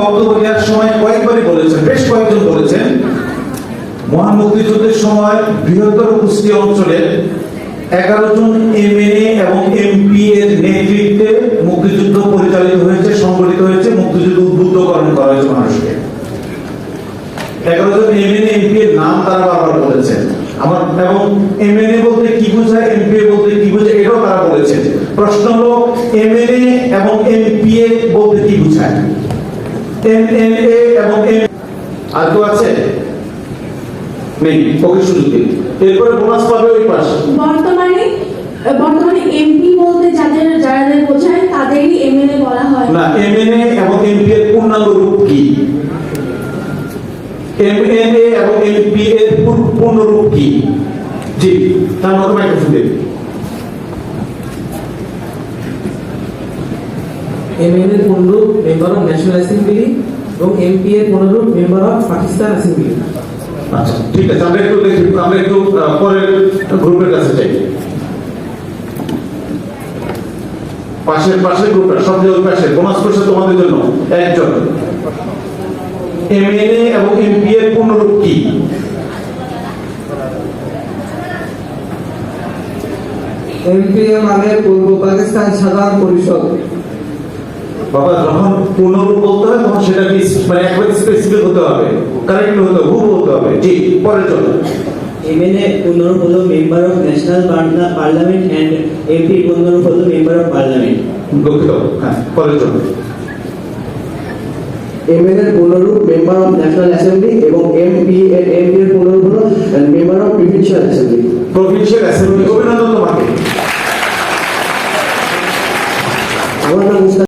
বক্তব্য সময় কয়েকবারই বলেছেন, বেশ কয়েকজন বলেছেন, মহান মুক্তিযুদ্ধের সময় বৃহত্তর কুষ্টিয়া অঞ্চলে এগারো জন এমএনএ এবং এমপি এর নেতৃত্বে মুক্তিযুদ্ধ পরিচালিত হয়েছে, সংগঠিত হয়েছে, মুক্তিযুদ্ধ উদ্বুদ্ধকরণ করা হয়েছে মানুষকে। এগারো জন এমএনএ, এমপি এর নাম তারা বারবার বলেছেন। আমার এবং এমএনএ বলতে কি বোঝায়, এমপি বলতে কি বোঝায়, এটাও তারা বলেছেন। প্রশ্ন হলো, এমএনএ এবং এমপিএ বলতে কি বোঝায়? এমএনএ এবং এম আর কেউ আছে? নেই। ওকে সুযোগ দিন। এরপরে বোনাস পাবে ওই পাশে। বর্তমানে বর্তমানে এমপি বলতে যাদের যাদের বোঝায় তাদেরই এমএলএ বলা হয়। না এমএনএ এবং এমপি এর পূর্ণাঙ্গ রূপ কি? এমএনএ এবং এমপি এর পূর্ণ রূপ কি? জি তার মতো মাইক্রোফোন দিন। এমএন এর পুনরূপ মেম্বার অফ ন্যাশনাল অ্যাসেম্বলি এবং এমপি এর পুনরূপ মেম্বার অফ পাকিস্তান অ্যাসেম্বলি আচ্ছা ঠিক আছে আমরা একটু দেখি আমরা একটু পরের গ্রুপের কাছে যাই। পাশের পাশের গ্রুপটা সবচেয়ে ওই পাশে বোনাস করছে তোমাদের জন্য একজন। এমএনএ এবং এমপি এর পূর্ণরূপ কি? এমপিএ মানে পূর্ব পাকিস্তান সাধারণ পরিষদ। বাবা যখন পূর্ণরূপ বলতে হয় তখন সেটা কি মানে একবার স্পেসিফিক হতে হবে। কারেক্ট হতে হবে হতে হবে। জি পরের জন্য। এমএনএ পুনরূপ হলো member of national parliament and MP পুনরূপ হলো মেম্বার অফ পার্লামেন্ট দুঃখিত। হ্যাঁ পরের জন্য। এর পুনরূপ মেম্বার অফ ন্যাশনাল অ্যাসেম্বলি এবং এমপি এর এমপি এর পুনরূপ হলো member of provincial assembly provincial assembly অভিনন্দন।